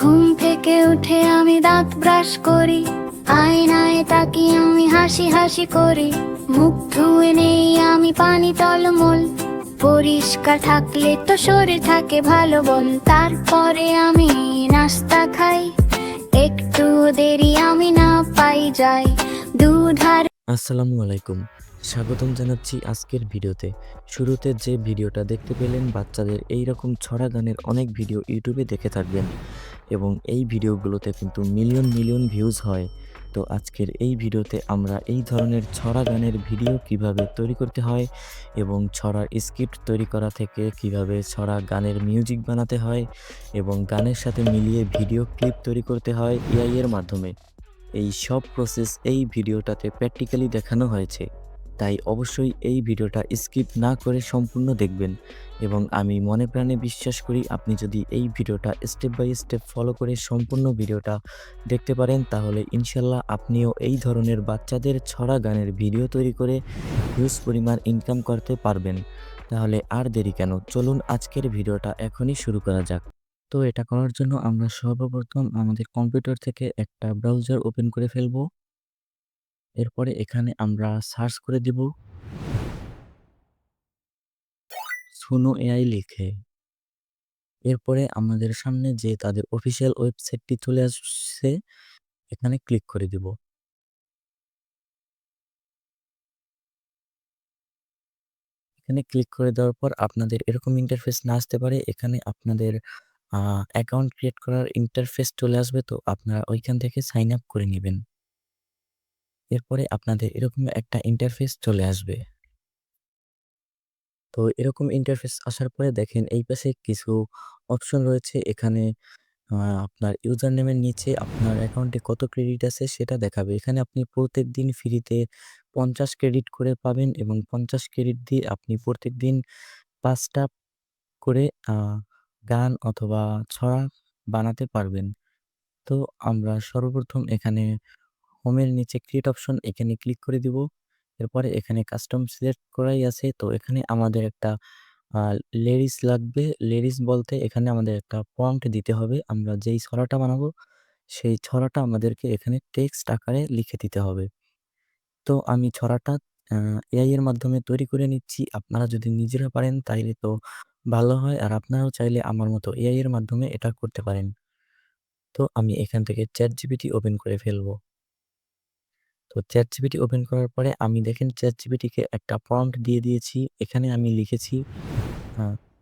ঘুম থেকে উঠে আমি দাঁত ব্রাশ করি। আয়নায় তাকিয়ে আমি হাসি হাসি করি। মুখ ধুয়ে নেই আমি পানি টলমল। পরিষ্কার থাকলে তো শরীর থাকে ভালো বল তারপরে আমি নাস্তা খাই। একটু দেরি আমি না পাই যাই। দুধ আর আসসালামু আলাইকুম। স্বাগতম জানাচ্ছি আজকের ভিডিওতে। শুরুতে যে ভিডিওটা দেখতে পেলেন, বাচ্চাদের এই রকম ছড়া গানের অনেক ভিডিও ইউটিউবে দেখে থাকবেন। এবং এই ভিডিওগুলোতে কিন্তু মিলিয়ন মিলিয়ন ভিউজ হয়। তো আজকের এই ভিডিওতে আমরা এই ধরনের ছড়া গানের ভিডিও কীভাবে তৈরি করতে হয় এবং ছড়ার স্ক্রিপ্ট তৈরি করা থেকে কীভাবে ছড়া গানের মিউজিক বানাতে হয় এবং গানের সাথে মিলিয়ে ভিডিও ক্লিপ তৈরি করতে হয় এআই এর মাধ্যমে। এই সব প্রসেস এই ভিডিওটাতে প্র্যাকটিক্যালি দেখানো হয়েছে। তাই অবশ্যই এই ভিডিওটা স্কিপ না করে সম্পূর্ণ দেখবেন এবং আমি মনে প্রাণে বিশ্বাস করি আপনি যদি এই ভিডিওটা স্টেপ বাই স্টেপ ফলো করে সম্পূর্ণ ভিডিওটা দেখতে পারেন, তাহলে ইনশাল্লাহ আপনিও এই ধরনের বাচ্চাদের ছড়া গানের ভিডিও তৈরি করে হিউজ পরিমাণ ইনকাম করতে পারবেন। তাহলে আর দেরি কেন? চলুন আজকের ভিডিওটা এখনই শুরু করা যাক। তো এটা করার জন্য আমরা সর্বপ্রথম আমাদের কম্পিউটার থেকে একটা ব্রাউজার ওপেন করে ফেলব। এরপরে এখানে আমরা সার্চ করে দিব। সুনো এআই লিখে। এরপরে আমাদের সামনে যে তাদের অফিসিয়াল ওয়েবসাইটটি চলে আসছে, এখানে ক্লিক করে দিব। এখানে ক্লিক করে দেওয়ার পর আপনাদের এরকম ইন্টারফেস না আসতে পারে। এখানে আপনাদের অ্যাকাউন্ট ক্রিয়েট করার ইন্টারফেস চলে আসবে। তো আপনারা ওইখান থেকে সাইন আপ করে নেবেন। এরপরে আপনাদের এরকম একটা ইন্টারফেস চলে আসবে। তো এরকম ইন্টারফেস আসার পরে দেখেন এই পাশে কিছু অপশন রয়েছে। এখানে আপনার ইউজার নেমের নিচে আপনার অ্যাকাউন্টে কত ক্রেডিট আছে সেটা দেখাবে। এখানে আপনি প্রত্যেক দিন ফ্রিতে পঞ্চাশ ক্রেডিট করে পাবেন এবং পঞ্চাশ ক্রেডিট দিয়ে আপনি প্রত্যেক দিন পাঁচটা করে গান অথবা ছড়া বানাতে পারবেন। তো আমরা সর্বপ্রথম এখানে হোমের নিচে ক্রিয়েট অপশন এখানে ক্লিক করে দিব। এরপরে এখানে কাস্টম সিলেক্ট করাই আছে। তো এখানে আমাদের একটা লেডিস লাগবে। লেডিস বলতে এখানে আমাদের একটা প্রম্পট দিতে হবে। আমরা যেই ছড়াটা বানাবো, সেই ছড়াটা আমাদেরকে এখানে টেক্সট আকারে লিখে দিতে হবে। তো আমি ছড়াটা এআই এর মাধ্যমে তৈরি করে নিচ্ছি। আপনারা যদি নিজেরা পারেন, তাইলে তো ভালো হয়। আর আপনারাও চাইলে আমার মতো এআই এর মাধ্যমে এটা করতে পারেন। তো আমি এখান থেকে চ্যাট জিপিটি ওপেন করে ফেলব। তো চ্যাট জিপিটি ওপেন করার পরে আমি দেখেন চ্যাট জিপিটিকে একটা প্রম্পট দিয়ে দিয়েছি। এখানে আমি লিখেছি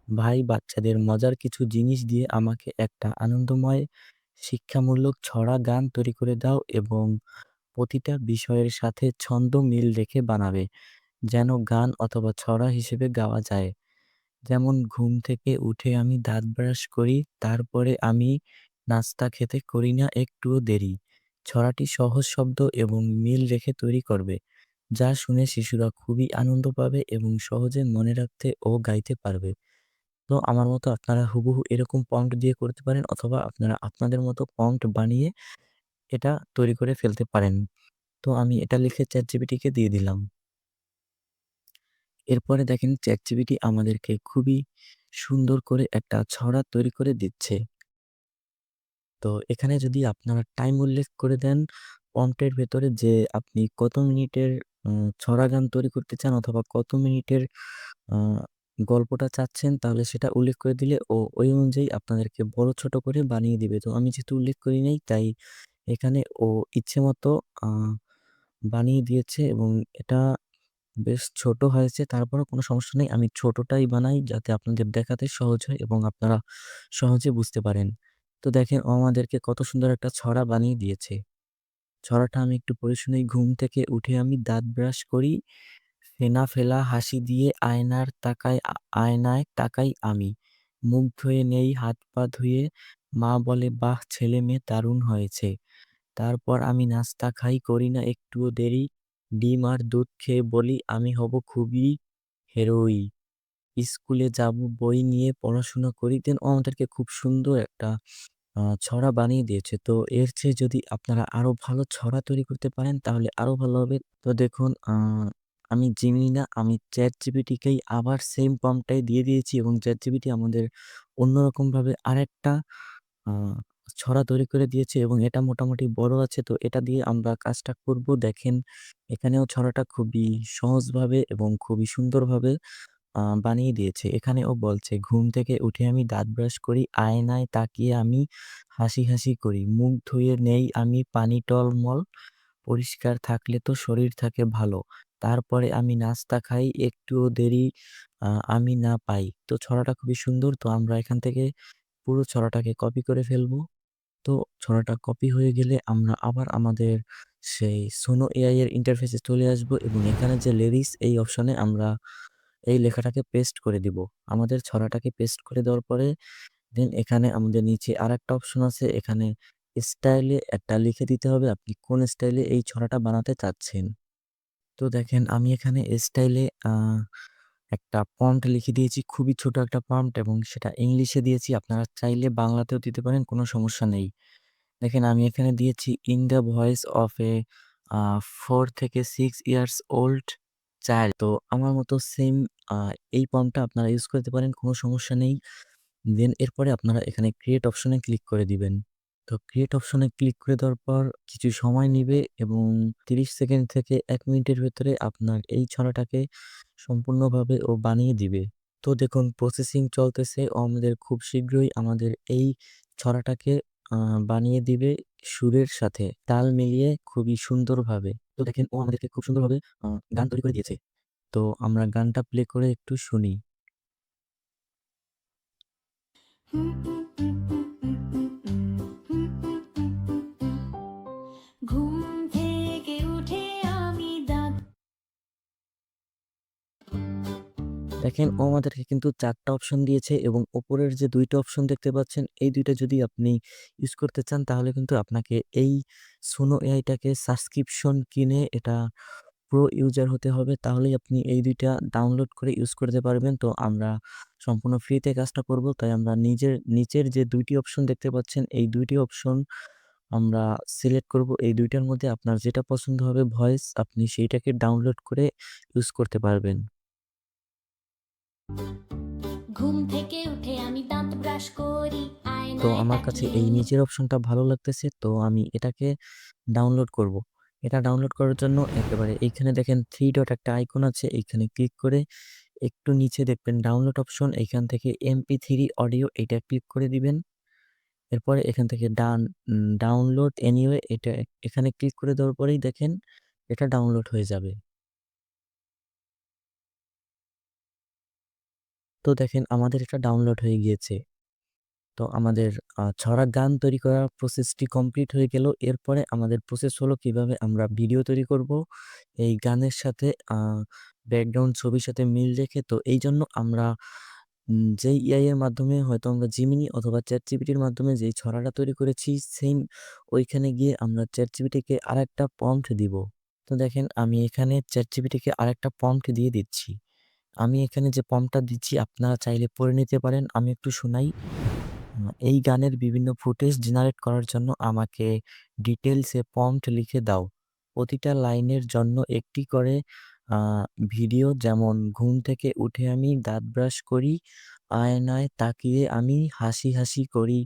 ভাই, বাচ্চাদের মজার কিছু জিনিস দিয়ে আমাকে একটা আনন্দময় শিক্ষামূলক ছড়া গান তৈরি করে দাও এবং প্রতিটা বিষয়ের সাথে ছন্দ মিল রেখে বানাবে, যেন গান অথবা ছড়া হিসেবে গাওয়া যায়। যেমন ঘুম থেকে উঠে আমি দাঁত ব্রাশ করি, তারপরে আমি নাস্তা খেতে করি না, একটুও দেরি। ছড়াটি সহজ শব্দ এবং মিল রেখে তৈরি করবে, যা শুনে শিশুরা খুবই আনন্দ পাবে এবং সহজে মনে রাখতে ও গাইতে পারবে। তো আমার মতো আপনারা হুবহু এরকম প্রম্পট দিয়ে করতে পারেন অথবা আপনারা আপনাদের মতো প্রম্পট বানিয়ে এটা তৈরি করে ফেলতে পারেন। তো আমি এটা লিখে চ্যাট জিপিটিকে দিয়ে দিলাম। এরপরে দেখেন চ্যাট জিপিটি আমাদেরকে খুবই সুন্দর করে একটা ছড়া তৈরি করে দিচ্ছে। তো এখানে যদি আপনারা টাইম উল্লেখ করে দেন প্রম্পটের ভেতরে যে আপনি কত মিনিটের ছড়া গান তৈরি করতে চান অথবা কত মিনিটের গল্পটা চাচ্ছেন, তাহলে সেটা উল্লেখ করে দিলে ও, ওই অনুযায়ী আপনাদেরকে বড় ছোট করে বানিয়ে দিবে। তো আমি যেহেতু উল্লেখ করি নাই, তাই এখানে ও ইচ্ছে মতো বানিয়ে দিয়েছে এবং এটা বেশ ছোট হয়েছে। তারপরও কোনো সমস্যা নেই। আমি ছোটটাই বানাই যাতে আপনাদের দেখাতে সহজ হয় এবং আপনারা সহজে বুঝতে পারেন। তো দেখেন ও আমাদেরকে কত সুন্দর একটা ছড়া বানিয়ে দিয়েছে। ছড়াটা আমি একটু পড়ে শুনেই ঘুম থেকে উঠে আমি দাঁত ব্রাশ করি, ফেনা ফেলা, হাসি দিয়ে আয়নার তাকায়, আয়নায় তাকাই আমি। মুখ ধুয়ে নেই, হাত পা ধুয়ে মা বলে, বাহ, ছেলে মেয়ে দারুণ হয়েছে। তারপর আমি নাস্তা খাই, করি না, একটুও দেরি। ডিম আর দুধ খেয়ে বলি, আমি হব খুবই হেরোই। স্কুলে যাব, বই নিয়ে পড়াশোনা করি। দেন ও আমাদেরকে খুব সুন্দর একটা ছড়া বানিয়ে দিয়েছে তো এর চেয়ে যদি আপনারা আরও ভালো ছড়া তৈরি করতে পারেন, তাহলে আরও ভালো হবে তো দেখুন আমি জিমিনি না আমি চ্যাট জিপিটিকেই আবার সেম প্রম্পটটাই দিয়ে দিয়েছি এবং চ্যাট জিপিটি আমাদের অন্যরকমভাবে আরেকটা ছড়া তৈরি করে দিয়েছে এবং এটা মোটামুটি বড় আছে। তো এটা দিয়ে আমরা কাজটা করব। দেখেন, এখানেও ছড়াটা খুবই সহজভাবে এবং খুবই সুন্দরভাবে বানিয়ে দিয়েছে। এখানে ও বলছে, "ঘুম থেকে উঠে আমি দাঁত ব্রাশ করি, আয়নায় তাকিয়ে আমি হাসি, হাসি করি। মুখ ধুয়ে নেই আমি পানি টলমল, পরিষ্কার থাকলে তো শরীর থাকে ভালো। তারপরে আমি নাস্তা খাই, একটুও দেরি আমি না পাই।" তো ছড়াটা খুবই সুন্দর। তো আমরা এখান থেকে পুরো ছড়াটাকে কপি করে ফেলব। তো ছড়াটা কপি হয়ে গেলে আমরা আবার আমাদের সেই সোনো এআই এর ইন্টারফেসে চলে আসব এবং এখানে যে লিরিক্স এই অপশনে আমরা এই লেখাটাকে পেস্ট করে দিব। আমাদের ছড়াটাকে পেস্ট করে দেওয়ার পরে দেন এখানে আমাদের নিচে আরেকটা অপশন আছে। এখানে স্টাইলে একটা লিখে দিতে হবে আপনি কোন স্টাইলে এই ছড়াটা বানাতে চাচ্ছেন। তো দেখেন আমি এখানে স্টাইলে একটা প্রম্পট লিখে দিয়েছি। খুবই ছোট একটা প্রম্পট এবং সেটা ইংলিশে দিয়েছি। আপনারা চাইলে বাংলাতেও দিতে পারেন, কোনো সমস্যা নেই। দেখেন আমি এখানে দিয়েছি in the voice of a four থেকে সিক্স ইয়ার্স ওল্ড চাইল্ড। তো আমার মতো সেম এই প্রম্পটটা আপনারা ইউজ করতে পারেন, কোনো সমস্যা নেই। দেন এরপরে আপনারা এখানে ক্রিয়েট অপশনে ক্লিক করে দিবেন। তো ক্রিয়েট অপশনে ক্লিক করে দেওয়ার পর কিছু সময় নিবে এবং ৩০ সেকেন্ড থেকে ১ মিনিটের ভেতরে আপনার এই ছড়াটাকে সম্পূর্ণভাবে ও বানিয়ে দিবে। তো দেখুন প্রসেসিং চলতেছে। ও আমাদের খুব শীঘ্রই আমাদের এই ছড়াটাকে বানিয়ে দিবে সুরের সাথে তাল মিলিয়ে খুবই সুন্দরভাবে। তো দেখেন, ও আমাদেরকে খুব সুন্দরভাবে গান তৈরি করে দিয়েছে। তো আমরা গানটা প্লে করে একটু শুনি। ঘুম দেখেন ও আমাদেরকে কিন্তু ৪ টা অপশন দিয়েছে এবং ওপরের যে দুইটা অপশন দেখতে পাচ্ছেন, এই দুইটা যদি আপনি ইউজ করতে চান তাহলে কিন্তু আপনাকে এই সোনো এআইটাকে সাবস্ক্রিপশন কিনে এটা প্রো ইউজার হতে হবে। তাহলেই আপনি এই দুইটা ডাউনলোড করে ইউজ করতে পারবেন। তো আমরা সম্পূর্ণ ফ্রিতে কাজটা করব। তাই আমরা নিজের নিচের যে দুইটি অপশন দেখতে পাচ্ছেন, এই দুইটি অপশন আমরা সিলেক্ট করব। এই দুইটার মধ্যে আপনার যেটা পছন্দ হবে ভয়েস আপনি সেইটাকে ডাউনলোড করে ইউজ করতে পারবেন। ঘুম থেকে উঠে আমি দাঁত ব্রাশ করি তো আয়নায় আমার কাছে তাকিয়ে এই নিচের অপশনটা ভালো লাগতেছে। তো আমি এটাকে ডাউনলোড করব। এটা ডাউনলোড করার জন্য একেবারে এইখানে দেখেন 3 ডট একটা আইকন আছে। এইখানে ক্লিক করে একটু নিচে দেখবেন ডাউনলোড অপশন। এইখান থেকে MP3 অডিও এইটা ক্লিক করে দিবেন। এরপরে এখান থেকে ডান ডাউনলোড এনিওয়ে এটা এখানে ক্লিক করে দেওয়ার পরেই দেখেন এটা ডাউনলোড হয়ে যাবে। তো দেখেন আমাদের এটা ডাউনলোড হয়ে গিয়েছে। তো আমাদের ছড়া গান তৈরি করার প্রসেসটি কমপ্লিট হয়ে গেল। এরপরে আমাদের প্রসেস হলো কীভাবে আমরা ভিডিও তৈরি করব। এই গানের সাথে ব্যাকগ্রাউন্ড ছবির সাথে মিল রেখে তো এই জন্য আমরা যেই এআই এর মাধ্যমে হয়তো আমরা জিমিনি অথবা এর মাধ্যমে যেই ছড়াটা তৈরি করেছি সেইম ওইখানে গিয়ে আমরা ChatGPT কে আরেকটা প্রম্পট দিব। তো দেখেন আমি এখানে ChatGPT কে আরেকটা প্রম্পট দিয়ে দিচ্ছি। আমি এখানে যে প্রম্পটটা দিচ্ছি আপনারা চাইলে পড়ে নিতে পারেন। আমি একটু শোনাই। এই গানের বিভিন্ন ফুটেজ জেনারেট করার জন্য আমাকে ডিটেলসে প্রম্পট লিখে দাও। প্রতিটা লাইনের জন্য একটি করে ভিডিও যেমন ঘুম থেকে উঠে আমি দাঁত ব্রাশ করি, আয়নায় তাকিয়ে আমি হাসি, হাসি করি।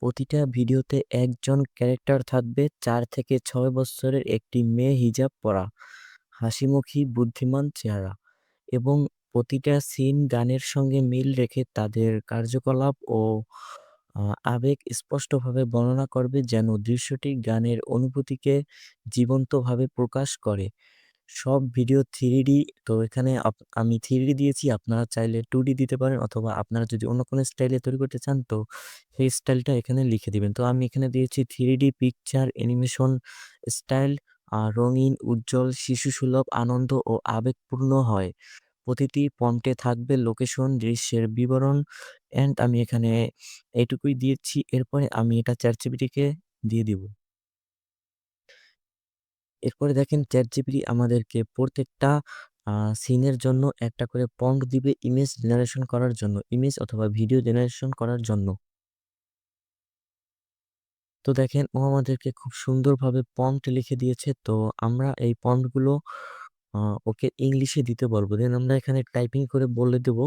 প্রতিটা ভিডিওতে একজন ক্যারেক্টার থাকবে চার থেকে ছয় বছরের একটি মেয়ে হিজাব পরা, হাসিমুখী বুদ্ধিমান চেহারা এবং প্রতিটা সিন গানের সঙ্গে মিল রেখে তাদের কার্যকলাপ ও আবেগ স্পষ্টভাবে বর্ণনা করবে যেন দৃশ্যটি গানের অনুভূতিকে জীবন্তভাবে প্রকাশ করে। সব ভিডিও 3D তো এখানে আপ আমি 3D দিয়েছি। আপনারা চাইলে 2D দিতে পারেন অথবা আপনারা যদি অন্য কোনো স্টাইলে তৈরি করতে চান তো সেই স্টাইলটা এখানে লিখে দিবেন। তো আমি এখানে দিয়েছি 3D পিকচার অ্যানিমেশন স্টাইল আ রঙিন, উজ্জ্বল, শিশুসুলভ, আনন্দ ও আবেগপূর্ণ হয়। প্রতিটি প্রম্পটে থাকবে লোকেশন, দৃশ্যের বিবরণ অ্যান্ড আমি এখানে এইটুকুই দিয়েছি। এরপরে আমি এটা ChatGPT কে দিয়ে দিব। এরপরে দেখেন ChatGPT আমাদেরকে প্রত্যেকটা সিনের জন্য একটা করে প্রম্পট দিবে ইমেজ জেনারেশন করার জন্য। ইমেজ অথবা ভিডিও জেনারেশন করার জন্য। তো দেখেন ও আমাদেরকে খুব সুন্দরভাবে প্রম্পট লিখে দিয়েছে। তো আমরা এই প্রম্পটগুলো ওকে ইংলিশে দিতে বলব। দেন আমরা এখানে টাইপিং করে বলে দেব।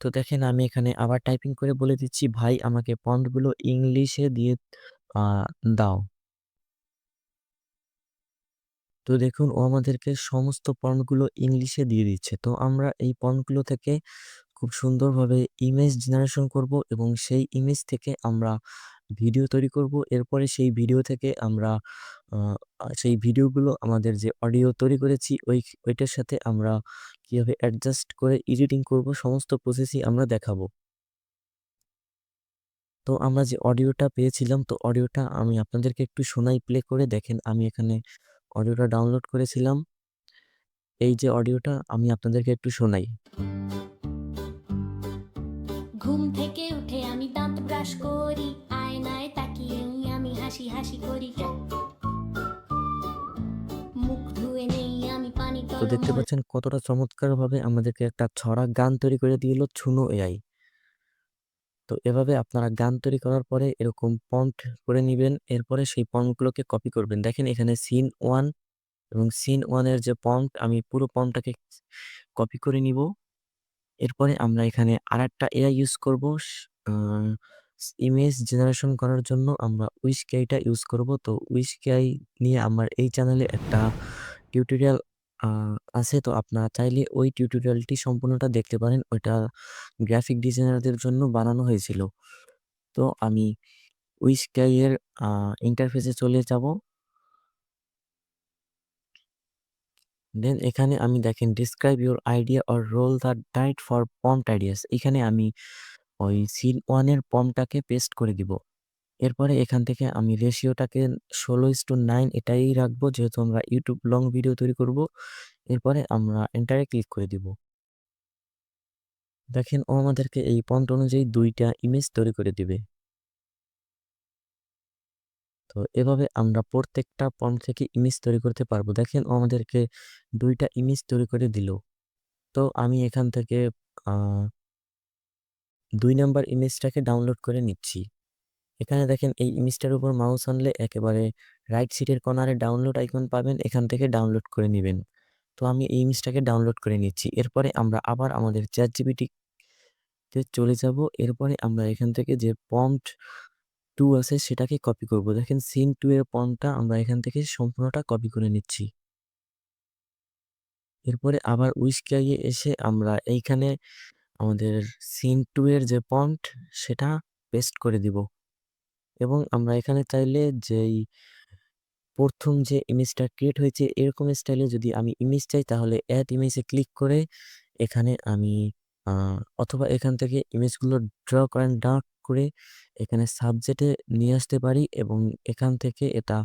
তো দেখেন আমি এখানে আবার টাইপিং করে বলে দিচ্ছি, "ভাই আমাকে ফন্টগুলো ইংলিশে দিয়ে দাও।" তো দেখুন ও আমাদেরকে সমস্ত ফন্টগুলো ইংলিশে দিয়ে দিচ্ছে। তো আমরা এই ফন্টগুলো থেকে খুব সুন্দরভাবে ইমেজ জেনারেশন করব এবং সেই ইমেজ থেকে আমরা ভিডিও তৈরি করব। এরপরে সেই ভিডিও থেকে আমরা সেই ভিডিওগুলো আমাদের যে অডিও তৈরি করেছি, ওই, ওইটার সাথে আমরা কীভাবে অ্যাডজাস্ট করে এডিটিং করব, সমস্ত প্রসেসই আমরা দেখাবো। তো আমরা যে অডিওটা পেয়েছিলাম, তো অডিওটা আমি আপনাদেরকে একটু শোনাই প্লে করে দেখেন আমি এখানে অডিওটা ডাউনলোড করেছিলাম। এই যে অডিওটা আমি আপনাদেরকে একটু শোনাই। ঘুম থেকে উঠে আমি দাঁত ব্রাশ করি, আয়নায় তাকিয়ে আমি হাসি হাসি করি তো দেখতে পাচ্ছেন কতটা চমৎকারভাবে আমাদেরকে একটা ছড়া গান তৈরি করে দিল ছুনো এআই। তো এভাবে আপনারা গান তৈরি করার পরে এরকম প্রম্পট করে নিবেন। এরপরে সেই প্রম্পটগুলোকে কপি করবেন। দেখেন এখানে সিন ওয়ান এবং সিন ওয়ানের যে প্রম্পট আমি পুরো প্রম্পটটাকে কপি করে নিব। এরপরে আমরা এখানে আর একটা এআই ইউজ করব। ইমেজ জেনারেশন করার জন্য আমরা Whiskey টা ইউজ করব। তো Whiskey নিয়ে আমার এই চ্যানেলে একটা টিউটোরিয়াল আছে। তো আপনারা চাইলে ওই টিউটোরিয়ালটি সম্পূর্ণটা দেখতে পারেন। ওইটা গ্রাফিক ডিজাইনারদের জন্য বানানো হয়েছিল। তো আমি এর আ ইন্টারফেসে চলে যাব। দেন এখানে আমি দেখেন, describe your idea or roll the dice for prompt ideas এখানে আমি ওই সিন 1 এর প্রম্পটটাকে পেস্ট করে দিব। এরপরে এখান থেকে আমি রেশিওটাকে 16:9 এটাই রাখব, যেহেতু আমরা ইউটিউব লং ভিডিও তৈরি করব। এরপরে আমরা এন্টারে ক্লিক করে দিব। দেখেন, ও আমাদেরকে এই প্রম্পট অনুযায়ী দুইটা ইমেজ তৈরি করে দিবে। তো এভাবে আমরা প্রত্যেকটা প্রম্পট থেকে ইমেজ তৈরি করতে পারব। দেখেন, ও আমাদেরকে দুইটা ইমেজ তৈরি করে দিল। তো আমি এখান থেকে দুই ২ নাম্বার ইমেজটাকে ডাউনলোড করে নিচ্ছি। এখানে দেখেন এই ইমেজটার উপর মাউস আনলে একেবারে রাইট সিটের কর্নারে ডাউনলোড আইকন পাবেন। এখান থেকে ডাউনলোড করে নেবেন তো আমি এই ইমেজটাকে ডাউনলোড করে নিচ্ছি। এরপরে আমরা আবার আমাদের ChatGPT তে চলে যাব। এরপরে আমরা এখান থেকে যে প্রম্পট 2 আছে সেটাকে কপি করব। দেখেন সিন 2 এর প্রম্পটটা আমরা এখান থেকে সম্পূর্ণটা কপি করে নিচ্ছি। এরপরে আবার এ এসে আমরা এইখানে আমাদের সিন 2 এর যে প্রম্পট সেটা পেস্ট করে দিব। এবং আমরা এখানে চাইলে যেই প্রথম যে ইমেজটা ক্রিয়েট হয়েছে, এরকম স্টাইলে যদি আমি ইমেজ চাই, তাহলে এড ইমেজে ক্লিক করে এখানে আমি অথবা এখান থেকে ইমেজগুলো ড্র করেন ডার্ক করে এখানে সাবজেক্টে নিয়ে আসতে পারি এবং এখান থেকে এটা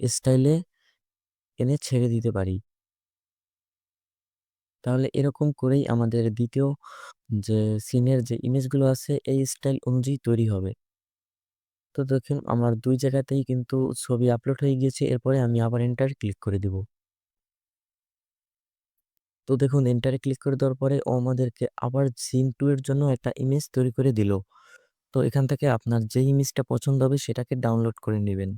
স্টাইলে এনে ছেড়ে দিতে পারি। তাহলে এরকম করেই আমাদের দ্বিতীয় যে সিনের যে ইমেজগুলো আছে, এই স্টাইল অনুযায়ী তৈরি হবে। তো দেখুন, আমার দুই জায়গাতেই কিন্তু ছবি আপলোড হয়ে গিয়েছে। এরপরে আমি আবার এন্টারে ক্লিক করে দিব। তো দেখুন এন্টারে ক্লিক করে দেওয়ার পরে ও আমাদেরকে আবার সিন 2 এর জন্য একটা ইমেজ তৈরি করে দিল। তো এখান থেকে আপনার যেই ইমেজটা পছন্দ হবে সেটাকে ডাউনলোড করে নেবেন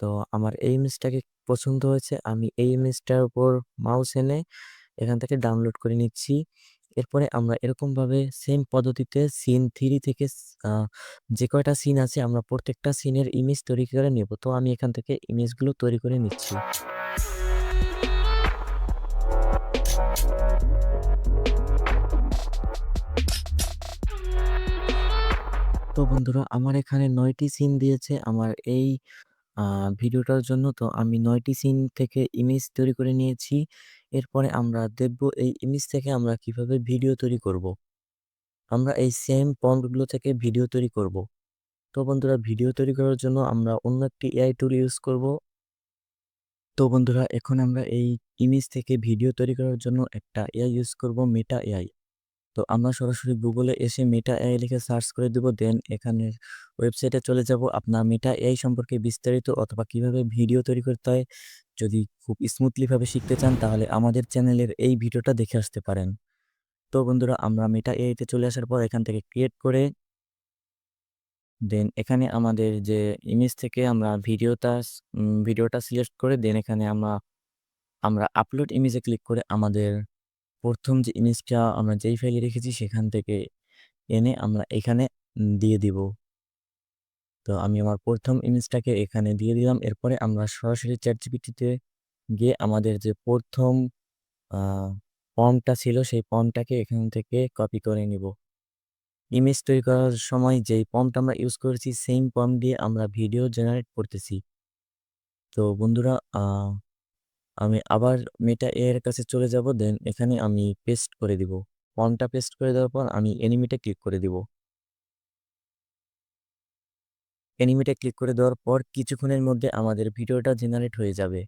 তো আমার এই ইমেজটাকে পছন্দ হয়েছে। আমি এই ইমেজটার উপর মাউস এনে এখান থেকে ডাউনলোড করে নিচ্ছি। এরপরে আমরা এরকমভাবে সেম পদ্ধতিতে সিন 3 থেকে যে কয়টা সিন আছে আমরা প্রত্যেকটা সিনের ইমেজ তৈরি করে নেব। তো আমি এখান থেকে ইমেজগুলো তৈরি করে নিচ্ছি। তো বন্ধুরা, আমার এখানে ৯ টি সিন দিয়েছে আমার এই ভিডিওটার জন্য। তো আমি ৯ টি সিন থেকে ইমেজ তৈরি করে নিয়েছি। এরপরে আমরা দেখব এই ইমেজ থেকে আমরা কীভাবে ভিডিও তৈরি করব। আমরা এই সেম প্রম্পটগুলো থেকে ভিডিও তৈরি করব। তো বন্ধুরা, ভিডিও তৈরি করার জন্য আমরা অন্য একটি এআই টুল ইউজ করব। তো বন্ধুরা, এখন আমরা এই ইমেজ থেকে ভিডিও তৈরি করার জন্য একটা এআই ইউজ করব মেটা এআই। তো আমরা সরাসরি গুগলে এসে মেটা এআই লিখে সার্চ করে দিব। দেন এখানে ওয়েবসাইটে চলে যাব। আপনার মেটা এআই সম্পর্কে বিস্তারিত অথবা কীভাবে ভিডিও তৈরি করতে হয়, যদি খুব স্মুথলিভাবে শিখতে চান, তাহলে আমাদের চ্যানেলের এই ভিডিওটা দেখে আসতে পারেন। তো বন্ধুরা, আমরা মেটা এআইতে চলে আসার পর এখান থেকে ক্রিয়েট করে দেন এখানে আমাদের যে ইমেজ থেকে আমরা ভিডিওটা ভিডিওটা সিলেক্ট করে দেন এখানে আমরা আমরা আপলোড ইমেজে ক্লিক করে আমাদের প্রথম যে ইমেজটা আমরা যেই ফাইলে রেখেছি সেখান থেকে এনে আমরা এখানে দিয়ে দিব। তো আমি আমার প্রথম ইমেজটাকে এখানে দিয়ে দিলাম। এরপরে আমরা সরাসরি ChatGPT-তে গিয়ে আমাদের যে প্রথম প্রম্পটটা ছিল সেই প্রম্পটটাকে এখান থেকে কপি করে নিব। ইমেজ তৈরি করার সময় যেই প্রম্পট আমরা ইউজ করেছি সেইম প্রম্পট দিয়ে আমরা ভিডিও জেনারেট করতেছি। তো বন্ধুরা আমি আবার মেটা এর কাছে চলে যাব। দেন এখানে আমি পেস্ট করে দিব। প্রম্পটটা পেস্ট করে দেওয়ার পর আমি অ্যানিমেটে ক্লিক করে দিব। অ্যানিমেটে ক্লিক করে দেওয়ার পর কিছুক্ষণের মধ্যে আমাদের ভিডিওটা জেনারেট হয়ে যাবে।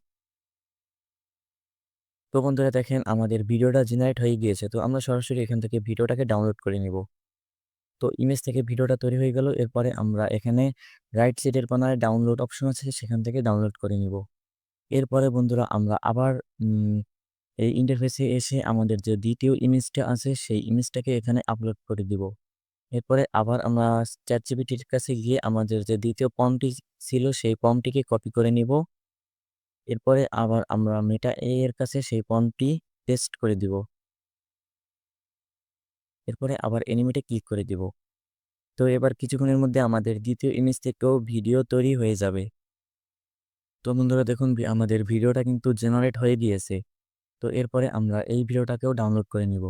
তো বন্ধুরা দেখেন, আমাদের ভিডিওটা জেনারেট হয়ে গিয়েছে। তো আমরা সরাসরি এখান থেকে ভিডিওটাকে ডাউনলোড করে নিব। তো ইমেজ থেকে ভিডিওটা তৈরি হয়ে গেল। এরপরে আমরা এখানে রাইট সাইডের কর্নারে ডাউনলোড অপশন আছে, সেখান থেকে ডাউনলোড করে নিব। এরপরে বন্ধুরা আমরা আবার এই ইন্টারফেসে এসে আমাদের যে দ্বিতীয় ইমেজটা আছে, সেই ইমেজটাকে এখানে আপলোড করে দিব। এরপরে আবার আমরা ChatGPT-র কাছে গিয়ে আমাদের যে ২য় প্রম্পটটি ছিল, সেই প্রম্পটটিকে কপি করে নিব। এরপরে আবার আমরা মেটা এ এর কাছে সেই প্রম্পটটি পেস্ট করে দিব। এরপরে আবার অ্যানিমেটে ক্লিক করে দিব। তো এবার কিছুক্ষণের মধ্যে আমাদের দ্বিতীয় ইমেজ থেকেও ভিডিও তৈরি হয়ে যাবে। তো বন্ধুরা দেখুন আমাদের ভিডিওটা কিন্তু জেনারেট হয়ে গিয়েছে। তো এরপরে আমরা এই ভিডিওটাকেও ডাউনলোড করে নিব।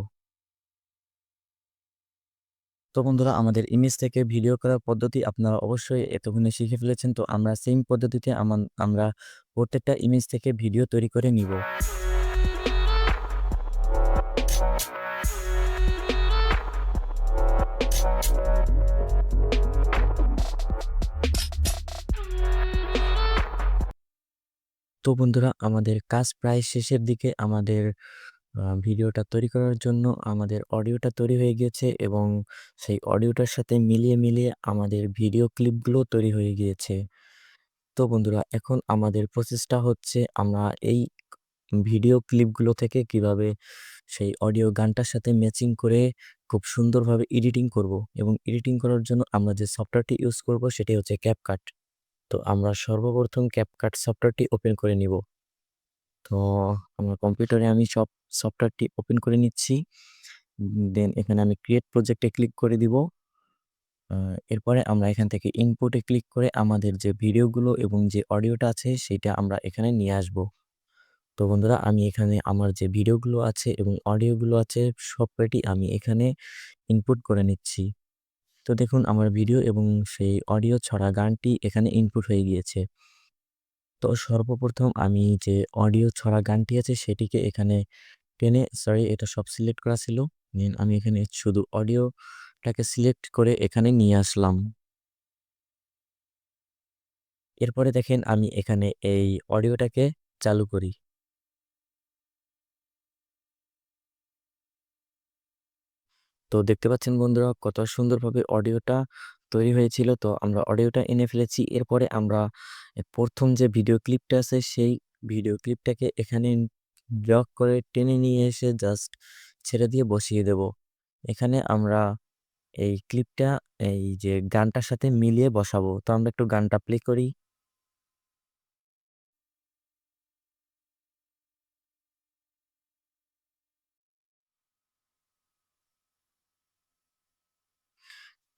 তো বন্ধুরা, আমাদের ইমেজ থেকে ভিডিও করার পদ্ধতি আপনারা অবশ্যই এতক্ষণে শিখে ফেলেছেন। তো আমরা সেম পদ্ধতিতে আমরা প্রত্যেকটা ইমেজ থেকে ভিডিও তৈরি করে নিব। তো বন্ধুরা আমাদের কাজ প্রায় শেষের দিকে। আমাদের ভিডিওটা তৈরি করার জন্য আমাদের অডিওটা তৈরি হয়ে গিয়েছে এবং সেই অডিওটার সাথে মিলিয়ে, মিলিয়ে আমাদের ভিডিও ক্লিপগুলো তৈরি হয়ে গিয়েছে। তো বন্ধুরা এখন আমাদের প্রসেসটা হচ্ছে আমরা এই ভিডিও ক্লিপগুলো থেকে কীভাবে সেই অডিও গানটার সাথে ম্যাচিং করে খুব সুন্দরভাবে এডিটিং করব এবং এডিটিং করার জন্য আমরা যে সফটওয়্যারটি ইউজ করব সেটি হচ্ছে CapCut। তো আমরা সর্বপ্রথম CapCut সফটওয়্যারটি ওপেন করে নিব। তো আমার কম্পিউটারে আমি সব সফটওয়্যারটি ওপেন করে নিচ্ছি। দেন এখানে আমি ক্রিয়েট প্রজেক্টে ক্লিক করে দিব। এরপরে আমরা এখান থেকে ইনপুটে ক্লিক করে আমাদের যে ভিডিওগুলো এবং যে অডিওটা আছে সেইটা আমরা এখানে নিয়ে আসব। তো বন্ধুরা, আমি এখানে আমার যে ভিডিওগুলো আছে এবং অডিওগুলো আছে, সবকটি আমি এখানে ইনপুট করে নিচ্ছি। তো দেখুন আমার ভিডিও এবং সেই অডিও ছড়া গানটি এখানে ইনপুট হয়ে গিয়েছে। তো সর্বপ্রথম আমি যে অডিও ছড়া গানটি আছে সেটিকে এখানে টেনে সরি এটা সব সিলেক্ট করা ছিল। দেন আমি এখানে শুধু অডিওটাকে সিলেক্ট করে এখানে নিয়ে আসলাম। এরপরে দেখেন আমি এখানে এই অডিওটাকে চালু করি। তো দেখতে পাচ্ছেন বন্ধুরা কত সুন্দরভাবে অডিওটা তৈরি হয়েছিল। তো আমরা অডিওটা এনে ফেলেছি। এরপরে আমরা প্রথম যে ভিডিও ক্লিপটা আছে, সেই ভিডিও ক্লিপটাকে এখানে ড্র্যাগ করে টেনে নিয়ে এসে জাস্ট ছেড়ে দিয়ে বসিয়ে দেব। এখানে আমরা এই ক্লিপটা, এই যে গানটার সাথে মিলিয়ে বসাবো। তো আমরা একটু গানটা প্লে করি।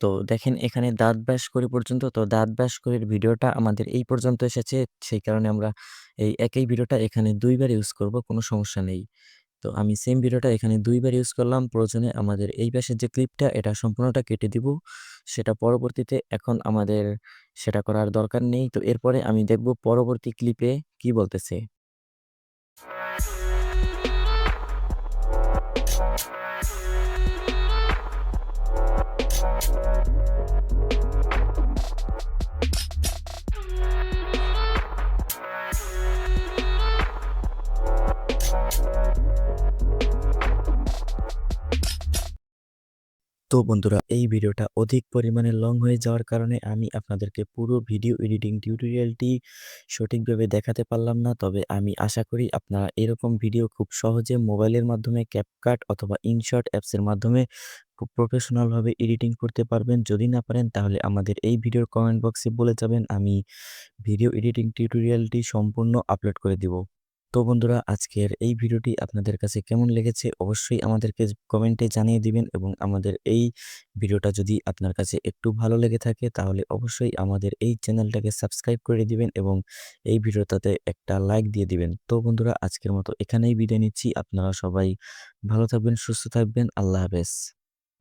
তো দেখেন এখানে দাঁত ব্রাশ করি পর্যন্ত। তো দাঁত ব্রাশ করির ভিডিওটা আমাদের এই পর্যন্ত এসেছে। সেই কারণে আমরা এই একই ভিডিওটা এখানে দুইবার ইউজ করব, কোনো সমস্যা নেই। তো আমি সেম ভিডিওটা এখানে দুইবার ইউজ করলাম। প্রয়োজনে আমাদের এই পাশের যে ক্লিপটা এটা সম্পূর্ণটা কেটে দিব। সেটা পরবর্তীতে এখন আমাদের সেটা করার দরকার নেই। তো এরপরে আমি দেখব পরবর্তী ক্লিপে কি বলতেছে। তো বন্ধুরা, এই ভিডিওটা অধিক পরিমাণে লং হয়ে যাওয়ার কারণে আমি আপনাদেরকে পুরো ভিডিও এডিটিং টিউটোরিয়ালটি সঠিকভাবে দেখাতে পারলাম না। তবে আমি আশা করি আপনারা এরকম ভিডিও খুব সহজে মোবাইলের মাধ্যমে ক্যাপকাট অথবা ইনশর্ট অ্যাপসের মাধ্যমে খুব প্রফেশনালভাবে এডিটিং করতে পারবেন। যদি না পারেন, তাহলে আমাদের এই ভিডিওর কমেন্ট বক্সে বলে যাবেন আমি ভিডিও এডিটিং টিউটোরিয়ালটি সম্পূর্ণ আপলোড করে দিব। তো বন্ধুরা, আজকের এই ভিডিওটি আপনাদের কাছে কেমন লেগেছে অবশ্যই আমাদেরকে কমেন্টে জানিয়ে দিবেন এবং আমাদের এই ভিডিওটা যদি আপনার কাছে একটু ভালো লেগে থাকে তাহলে অবশ্যই আমাদের এই চ্যানেলটাকে সাবস্ক্রাইব করে দিবেন এবং এই ভিডিওটাতে একটা লাইক দিয়ে দিবেন। তো বন্ধুরা, আজকের মতো এখানেই বিদায় নিচ্ছি। আপনারা সবাই ভালো থাকবেন, সুস্থ থাকবেন। আল্লাহ হাফেজ।